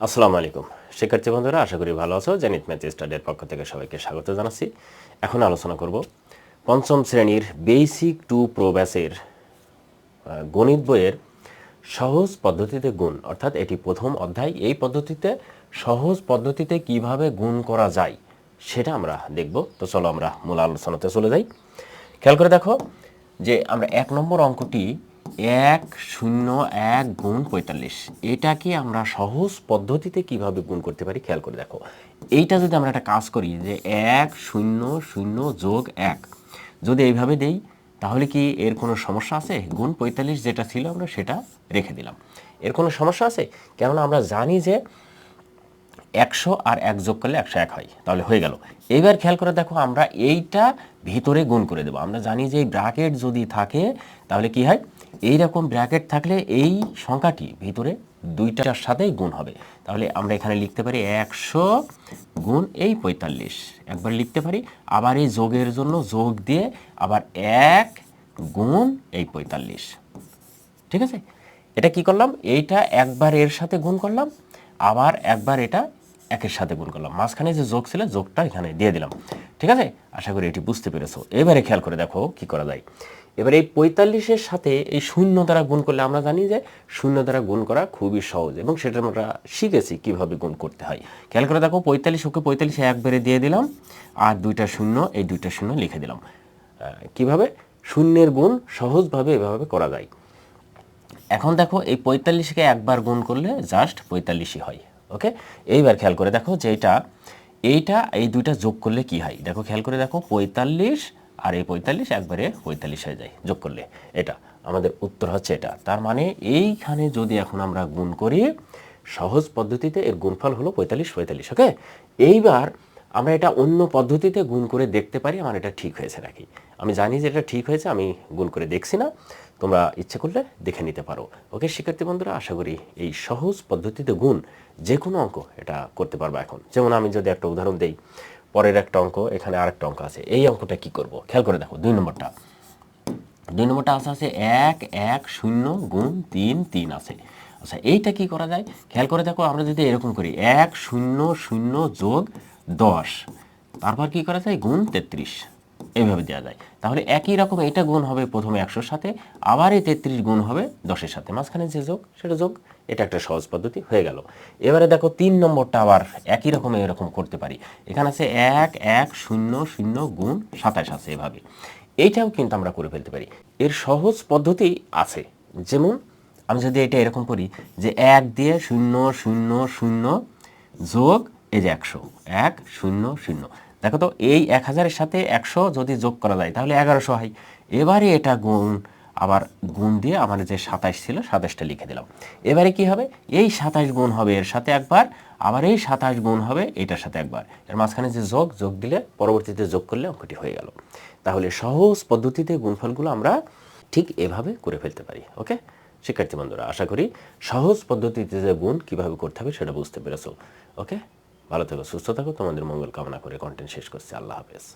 আসসালামু আলাইকুম। শিক্ষার্থী বন্ধুরা, আশা করি ভালো আছো। জেনিত ম্যাথ স্টাডির পক্ষ থেকে সবাইকে স্বাগত জানাচ্ছি। এখন আলোচনা করব পঞ্চম শ্রেণির বেসিক টু প্রো ব্যাসের গণিত বইয়ের সহজ পদ্ধতিতে গুণ। অর্থাৎ এটি প্রথম অধ্যায়। এই পদ্ধতিতে, সহজ পদ্ধতিতে কীভাবে গুণ করা যায় সেটা আমরা দেখব। তো চলো আমরা মূল আলোচনাতে চলে যাই। খেয়াল করে দেখো যে আমরা এক নম্বর অঙ্কটি এক, শূন্য, এক, গুণ পঁয়তাল্লিশ। এটাকে আমরা সহজ পদ্ধতিতে কীভাবে গুণ করতে পারি খেয়াল করে দেখো। এইটা যদি আমরা একটা কাজ করি যে এক, শূন্য শূন্য যোগ এক। যদি এইভাবে দেই, তাহলে কি এর কোনো সমস্যা আছে? গুণ পঁয়তাল্লিশ যেটা ছিল আমরা সেটা রেখে দিলাম। এর কোনো সমস্যা আছে? কেননা আমরা জানি যে একশো আর এক যোগ করলে একশো এক হয়। তাহলে হয়ে গেল। এবার খেয়াল করে দেখো, আমরা এইটা ভিতরে গুণ করে দেবো। আমরা জানি যে এই ব্র্যাকেট যদি থাকে, তাহলে কি হয়? এই রকম ব্র্যাকেট থাকলে এই সংখ্যাটি ভিতরে দুইটার সাথেই গুণ হবে। তাহলে আমরা এখানে লিখতে পারি একশো গুণ এই পঁয়তাল্লিশ। একবার লিখতে পারি, আবার এই যোগের জন্য যোগ দিয়ে আবার এক গুণ এই পঁয়তাল্লিশ। ঠিক আছে? এটা কি করলাম? এইটা একবার এর সাথে গুণ করলাম, আবার একবার এটা একের সাথে গুণ করলাম। মাঝখানে যে যোগ ছিল, যোগটা এখানে দিয়ে দিলাম। ঠিক আছে? আশা করি এটি বুঝতে পেরেছ। এবারে খেয়াল করে দেখো কি করা যায়। এবার এই পঁয়তাল্লিশের সাথে এই শূন্য দ্বারা গুণ করলে আমরা জানি যে শূন্য দ্বারা গুণ করা খুবই সহজ এবং সেটা আমরা শিখেছি কীভাবে গুণ করতে হয়। খেয়াল করে দেখো, পঁয়তাল্লিশ ওকে পঁয়তাল্লিশে একবারে দিয়ে দিলাম আর দুইটা শূন্য, এই দুইটা শূন্য লিখে দিলাম। কীভাবে? শূন্যের গুণ সহজভাবে এভাবে করা যায়। এখন দেখো, এই পঁয়তাল্লিশকে একবার গুণ করলে জাস্ট পঁয়তাল্লিশই হয়। ওকে এইবার খেয়াল করে দেখো যে এটা এইটা, এই দুইটা যোগ করলে কি হয়? দেখো, খেয়াল করে দেখো, পঁয়তাল্লিশ আর এই পঁয়তাল্লিশ একবারে পঁয়তাল্লিশ হয়ে যায় যোগ করলে। এটা, আমাদের উত্তর হচ্ছে এটা। তার মানে এইখানে যদি এখন আমরা গুণ করি, সহজ পদ্ধতিতে এর গুণফল হলো পঁয়তাল্লিশ পঁয়তাল্লিশ ওকে এইবার আমরা এটা অন্য পদ্ধতিতে গুণ করে দেখতে পারি, আমার এটা ঠিক হয়েছে নাকি? আমি জানি যে এটা ঠিক হয়েছে, আমি গুণ করে দেখছি না। তোমরা ইচ্ছে করলে দেখে নিতে পারো। ওকে, শিক্ষার্থী বন্ধুরা, আশা করি এই সহজ পদ্ধতিতে গুণ যে কোনো অঙ্ক এটা করতে পারব এখন। যেমন আমি যদি একটা উদাহরণ দেই, পরের একটা অঙ্ক, এখানে আরেকটা অঙ্ক আছে। এই অঙ্কটা কি করব? খেয়াল করে দেখো, দুই নম্বরটা। দুই নম্বরটা আছে আছে এক এক, শূন্য, গুণ তিন তিন আছে। আচ্ছা এইটা কি করা যায়? খেয়াল করে দেখো, আমরা যদি এরকম করি, এক, শূন্য শূন্য যোগ দশ, তারপর কি করা যায়? গুণ তেত্রিশ। এইভাবে দেওয়া যায়। তাহলে একই রকম এটা গুণ হবে প্রথমে একশোর সাথে, আবার এই তেত্রিশ গুণ হবে দশের সাথে। মাঝখানে যে যোগ, সেটা যোগ, এটা একটা সহজ পদ্ধতি হয়ে গেল। এবারে দেখো তিন নম্বরটা আবার একই রকম, এরকম করতে পারি। এখানে আছে এক এক, শূন্য শূন্য গুণ সাতাশ আছে এভাবে। এইটাও কিন্তু আমরা করে ফেলতে পারি। এর সহজ পদ্ধতি আছে। যেমন, আমি যদি এটা এরকম করি যে এক দিয়ে শূন্য শূন্য শূন্য যোগ, এই যে একশো। এক, শূন্য শূন্য। দেখো তো, এই এক হাজারের সাথে একশো যদি যোগ করা যায়, তাহলে এগারোশো হয়। এবারে এটা গুণ, আবার গুণ দিয়ে আমার যে সাতাশ ছিল, সাতাশটা লিখে দিলাম। এবারে কি হবে? এই সাতাশ গুণ হবে এর সাথে একবার, আবার এই সাতাশ গুণ হবে এটার সাথে একবার। এর মাঝখানে যে যোগ যোগ দিলে পরবর্তীতে যোগ করলে অঙ্কটি হয়ে গেল। তাহলে সহজ পদ্ধতিতে গুণফলগুলো আমরা ঠিক এভাবে করে ফেলতে পারি, ওকে? শিক্ষার্থী বন্ধুরা, আশা করি সহজ পদ্ধতিতে যে গুণ কীভাবে করতে হবে সেটা বুঝতে পেরেছ, ওকে? ভালো থেকো সুস্থ থাকো। তোমাদের মঙ্গল কামনা করে কন্টেন্ট শেষ করছি। আল্লাহ হাফেজ।